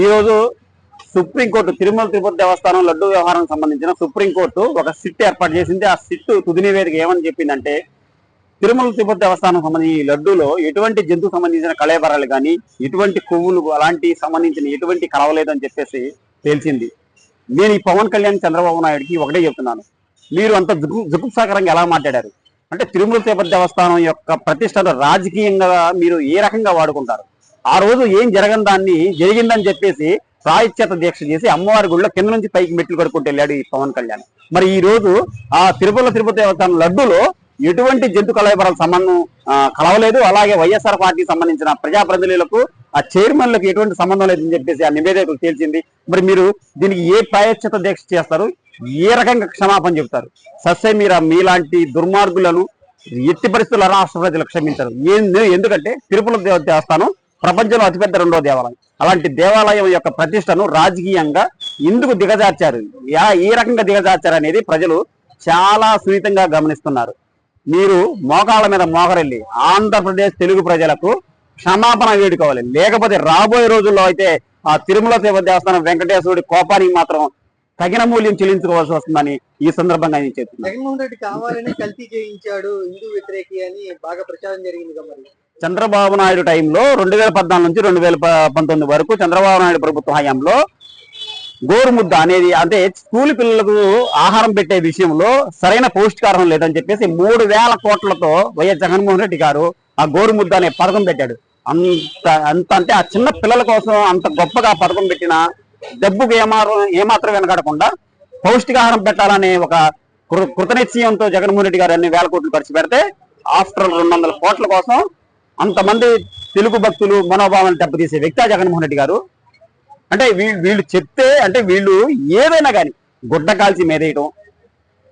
ఈరోజు సుప్రీంకోర్టు తిరుమల తిరుపతి దేవస్థానం లడ్డు వ్యవహారం సంబంధించిన సుప్రీంకోర్టు ఒక సిట్ ఏర్పాటు చేసింది. ఆ సిట్ తుది నివేదిక ఏమని చెప్పిందంటే తిరుమల తిరుపతి దేవస్థానం సంబంధించి ఈ లడ్డూలో ఎటువంటి జంతువు సంబంధించిన కళేబరాలు కానీ ఎటువంటి కొవ్వులు అలాంటి సంబంధించిన ఎటువంటి కలవలేదని చెప్పేసి తేల్చింది. నేను ఈ పవన్ కళ్యాణ్ చంద్రబాబు నాయుడుకి ఒకటే చెప్తున్నాను. మీరు అంత జుగుప్సాకరంగా ఎలా మాట్లాడారు? అంటే తిరుమల తిరుపతి దేవస్థానం యొక్క ప్రతిష్టను రాజకీయంగా మీరు ఏ రకంగా వాడుకుంటారు? ఆ రోజు ఏం జరగని దాన్ని జరిగిందని చెప్పేసి ప్రాయశ్చిత దీక్ష చేసి అమ్మవారి గుడిలో కింద నుంచి పైకి మెట్లు కడుక్కుంటూ వెళ్ళాడు ఈ పవన్ కళ్యాణ్. మరి ఈ రోజు ఆ తిరుమల తిరుపతి దేవస్థానం లడ్డులో ఎటువంటి జంతు కలయబరాల సంబంధం కలవలేదు. అలాగే వైఎస్ఆర్ పార్టీకి సంబంధించిన ప్రజాప్రతినిధులకు ఆ చైర్మన్లకు ఎటువంటి సంబంధం లేదని చెప్పేసి ఆ నివేదికలు తేల్చింది. మరి మీరు దీనికి ఏ ప్రాయశ్చిత దీక్ష చేస్తారు? ఏ రకంగా క్షమాపణ చెబుతారు? సస్య మీరా మీలాంటి దుర్మార్గులను ఎట్టి పరిస్థితుల్లో రాష్ట్ర ప్రజలు క్షమించారు. ఎందుకంటే తిరుపతి దేవస్థానం ప్రపంచంలో అతిపెద్ద రెండో దేవాలయం. అలాంటి దేవాలయం యొక్క ప్రతిష్టను రాజకీయంగా ఎందుకు దిగజార్చారు. యా- ఏ రకంగా దిగజార్చారు అనేది ప్రజలు చాలా సున్నితంగా గమనిస్తున్నారు. మీరు మోకాళ్ళ మీద మోకరెళ్ళి ఆంధ్రప్రదేశ్ తెలుగు ప్రజలకు క్షమాపణ వేడుకోవాలి. లేకపోతే రాబోయే రోజుల్లో అయితే ఆ తిరుమల తిరుపతి దేవస్థానం వెంకటేశ్వరుడి కోపానికి మాత్రం తగిన మూల్యం చెల్లించుకోవాల్సి వస్తుందని ఈ సందర్భంగా నేను చెప్తున్నాను. జగన్మోహన్ రెడ్డి కావాలని కల్తీ చేయించాడు హిందూ వ్యతిరేకి అని బాగా ప్రచారం జరిగింది మరి. చంద్రబాబు నాయుడు టైంలో రెండు వేల పద్నాలుగు నుంచి రెండు వేల పంతొమ్మిది వరకు చంద్రబాబు నాయుడు ప్రభుత్వ హయాంలో గోరుముద్ద అనేది అంటే స్కూల్ పిల్లలకు ఆహారం పెట్టే విషయంలో సరైన పౌష్టికాహారం లేదని చెప్పేసి మూడు వేల కోట్లతో వైఎస్ జగన్మోహన్ రెడ్డి గారు ఆ గోరుముద్ద అనే పథకం పెట్టాడు. అంత అంత అంటే ఆ చిన్న పిల్లల కోసం అంత గొప్పగా పథకం పెట్టిన డబ్బుకు ఏమాత్రం ఏమాత్రం వెనకాడకుండా పౌష్టికాహారం పెట్టాలనే ఒక కృ- కృతనిశ్చయంతో జగన్మోహన్ రెడ్డి గారు అన్ని వేల కోట్లు ఖర్చు పెడితే ఆఫ్టర్ రెండు వందల కోట్ల కోసం అంతమంది తెలుగు భక్తులు మనోభావాలను దెబ్బతీసే వ్యక్తి ఆ జగన్మోహన్ రెడ్డి గారు. అంటే వీళ్ళు వీళ్ళు చెప్తే అంటే వీళ్ళు ఏదైనా కానీ గుడ్డ కాల్చి మీదేయటం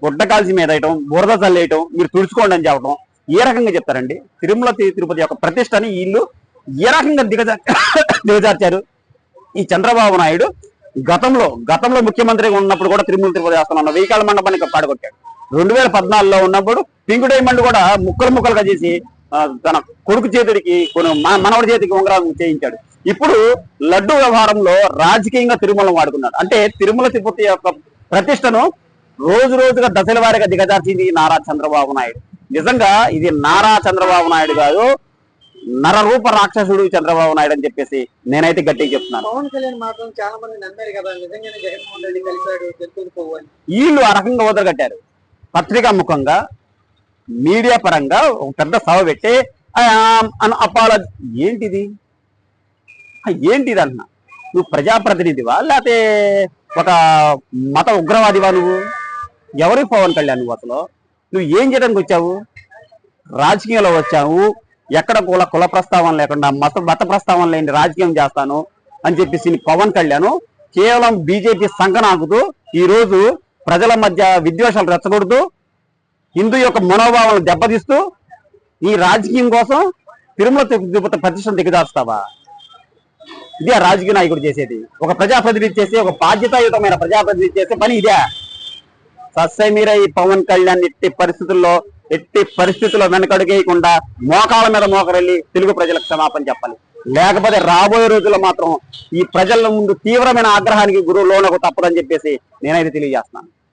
గుడ్డ కాల్చి మీదేయటం బురద చల్లేయటం మీరు తుడుచుకోండి అని చెప్పడం ఏ రకంగా చెప్తారండి? తిరుమల తిరుపతి యొక్క ప్రతిష్టని వీళ్ళు ఏ రకంగా దిగజా దిగజార్చారు? ఈ చంద్రబాబు నాయుడు గతంలో గతంలో ముఖ్యమంత్రిగా ఉన్నప్పుడు కూడా తిరుమల తిరుపతి దేవస్థానం వెయ్యికాల మండపానికి పాడగొట్టాడు రెండు వేల పద్నాలుగులో ఉన్నప్పుడు పింక్ డైమండ్ కూడా ముక్కలు ముక్కలుగా చేసి తన కొడుకు చేతుడికి మనవడి చేతికి ఉంగరాలు చేయించాడు. ఇప్పుడు లడ్డు వ్యవహారంలో రాజకీయంగా తిరుమల వాడుకున్నాడు. అంటే తిరుమల తిరుపతి యొక్క ప్రతిష్టను రోజు రోజుగా దశల వారీగా దిగజార్చింది నారా చంద్రబాబు నాయుడు. నిజంగా ఇది నారా చంద్రబాబు నాయుడు కాదు నరరూప రాక్షసుడు చంద్రబాబు నాయుడు అని చెప్పేసి నేనైతే గట్టిగా చెప్తున్నాను. పవన్ కళ్యాణ్ మాత్రం చాలా మంది నమ్మారు కదా నిజంగానే జగన్మోహన్ రెడ్డి కలిశాడు వీళ్ళు ఆ రకంగా వదలగట్టారు పత్రికా ముఖంగా మీడియా పరంగా ఒక పెద్ద సభ పెట్టి అని అప్పాల ఏంటిది? ఏంటిది అంటున్నా? నువ్వు ప్రజాప్రతినిధివా? లేకపోతే ఒక మత ఉగ్రవాదివా నువ్వు? ఎవరి పవన్ కళ్యాణ్ నువ్వు అసలు? నువ్వు ఏం చేయడానికి వచ్చావు? రాజకీయంలో వచ్చావు. ఎక్కడ కుల కుల ప్రస్తావన లేకుండా మత మత ప్రస్తావన లేని రాజకీయం చేస్తాను అని చెప్పేసి నీ పవన్ కళ్యాణ్ కేవలం బీజేపీ సంకనాకుతూ ఈ రోజు ప్రజల మధ్య విద్వేషాలు రెచ్చగొడుతూ హిందూ యొక్క మనోభావాలను దెబ్బతీస్తూ ఈ రాజకీయం కోసం తిరుమల తిరుపతి ప్రతిష్టం దిగజారుస్తావా ఇదే రాజకీయ నాయకుడు చేసేది. ఒక ప్రజాప్రతినిధి చేసే ఒక బాధ్యతాయుతమైన ప్రజాప్రతినిధి చేసే పని ఇదే. సస్సమీర ఈ పవన్ కళ్యాణ్ ఎట్టి పరిస్థితుల్లో ఎట్టి పరిస్థితుల్లో వెనకడుగేయకుండా మోకాళ్ళ మీద మోకరెళ్ళి తెలుగు ప్రజలకు క్షమాపణ చెప్పాలి. లేకపోతే రాబోయే రోజుల్లో మాత్రం ఈ ప్రజల ముందు తీవ్రమైన ఆగ్రహానికి గురువు లోనకు తప్పదని చెప్పేసి నేనైతే తెలియజేస్తున్నాను.